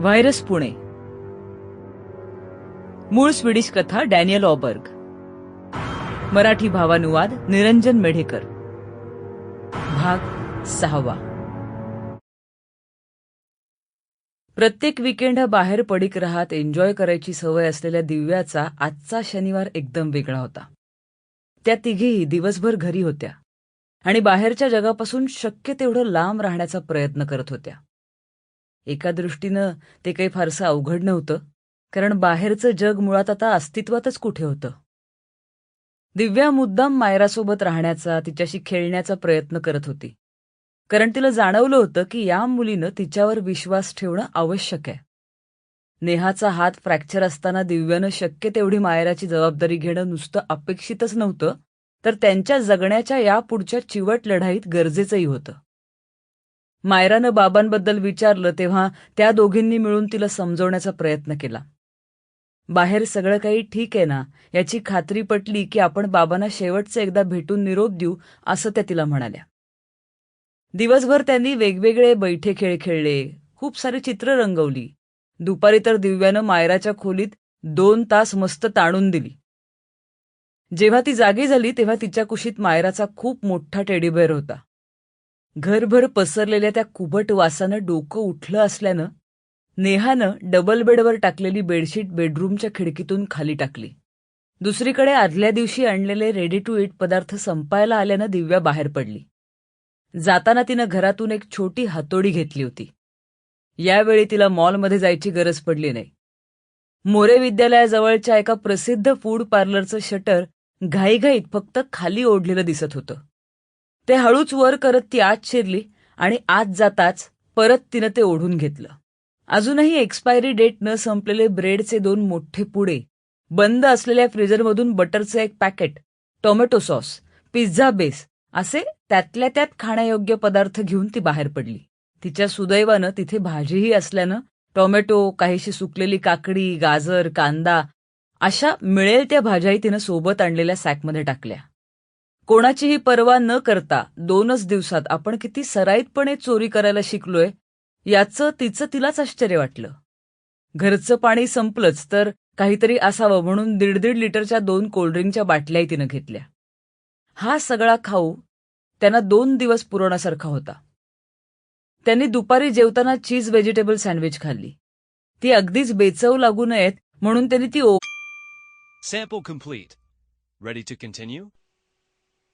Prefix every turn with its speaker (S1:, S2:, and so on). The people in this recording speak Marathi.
S1: व्हायरस पुणे. मूळ स्वीडिश कथा डॅनियल ऑबर्ग. मराठी भावानुवाद निरंजन मेढेकर. भाग सहावा. प्रत्येक विकेंड हा बाहेर पडिक राहत एन्जॉय करायची सवय असलेल्या दिव्याचा आजचा शनिवार एकदम वेगळा होता. त्या तिघेही दिवसभर घरी होत्या आणि बाहेरच्या जगापासून शक्य तेवढं लांब राहण्याचा प्रयत्न करत होत्या. एका दृष्टीनं ते काही फारसं अवघड नव्हतं कारण बाहेरचं जग मुळात आता अस्तित्वातच कुठे होतं? दिव्या मुद्दाम मायरासोबत राहण्याचा तिच्याशी खेळण्याचा प्रयत्न करत होती. कारण तिला जाणवलं होतं की या मुलीनं तिच्यावर विश्वास ठेवणं आवश्यक आहे. नेहाचा हात फ्रॅक्चर असताना दिव्यानं शक्य तेवढी मायराची जबाबदारी घेणं नुसतं अपेक्षितच नव्हतं तर त्यांच्या जगण्याच्या यापुढच्या चिवट लढाईत गरजेचंही होतं. मायरानं बाबांबद्दल विचारलं तेव्हा त्या दोघींनी मिळून तिला समजवण्याचा प्रयत्न केला. बाहेर सगळं काही ठीक आहे ना? याची खात्री पटली की आपण बाबांना शेवटचं एकदा भेटून निरोप देऊ असं त्या तिला म्हणाल्या. दिवसभर त्यांनी वेगवेगळे बैठे खेळ खेळले खूप सारी चित्र रंगवली. दुपारी तर दिव्यानं मायराच्या खोलीत दोन तास मस्त ताणून दिली. जेव्हा ती जागी झाली तेव्हा तिच्या कुशीत मायराचा खूप मोठा टेडीबेअर होता. घरभर पसरलेल्या त्या कुबट वासानं डोकं उठलं असल्यानं नेहानं डबल बेडवर टाकलेली बेडशीट बेडरूमच्या खिडकीतून खाली टाकली. दुसरीकडे आदल्या दिवशी आणलेले रेडी टू इट पदार्थ संपायला आल्यानं दिव्या बाहेर पडली. जाताना तिनं घरातून एक छोटी हातोडी घेतली होती. यावेळी तिला मॉलमध्ये जायची गरज पडली नाही. मोरे विद्यालयाजवळच्या एका प्रसिद्ध फूड पार्लरचं शटर घाईघाईत फक्त खाली ओढलेलं दिसत होतं. ते हळूच वर करत ती आत शिरली आणि आत जाताच परत तिनं ते ओढून घेतलं. अजूनही एक्सपायरी डेट न संपलेले ब्रेडचे दोन मोठे पुडे बंद असलेल्या फ्रीजरमधून बटरचं एक packet tomato sauce pizza base असे त्यातल्या त्यात खाण्यायोग्य पदार्थ घेऊन ती बाहेर पडली. तिच्या सुदैवानं तिथे भाजीही असल्यानं टोमॅटो काहीशी सुकलेली काकडी गाजर कांदा अशा मिळेल त्या भाज्याही तिनं सोबत आणलेल्या सॅकमध्ये टाकल्या. कोणाचीही पर्वा न करता दोनच दिवसात आपण किती सराईतपणे चोरी करायला शिकलोय याचं तिचं तिलाच आश्चर्य वाटलं. घरचं पाणी संपलंच तर काहीतरी असावं म्हणून दीड दीड लिटरच्या दोन कोल्ड्रिंकच्या बाटल्याही तिनं घेतल्या. हा सगळा खाऊ त्यांना दोन दिवस पुरवण्यासारखा होता. त्यांनी दुपारी जेवताना चीज व्हेजिटेबल सँडविच खाल्ली. ती अगदीच बेचव लागू नयेत म्हणून त्यांनी ती ओ
S2: sample complete. Ready to continue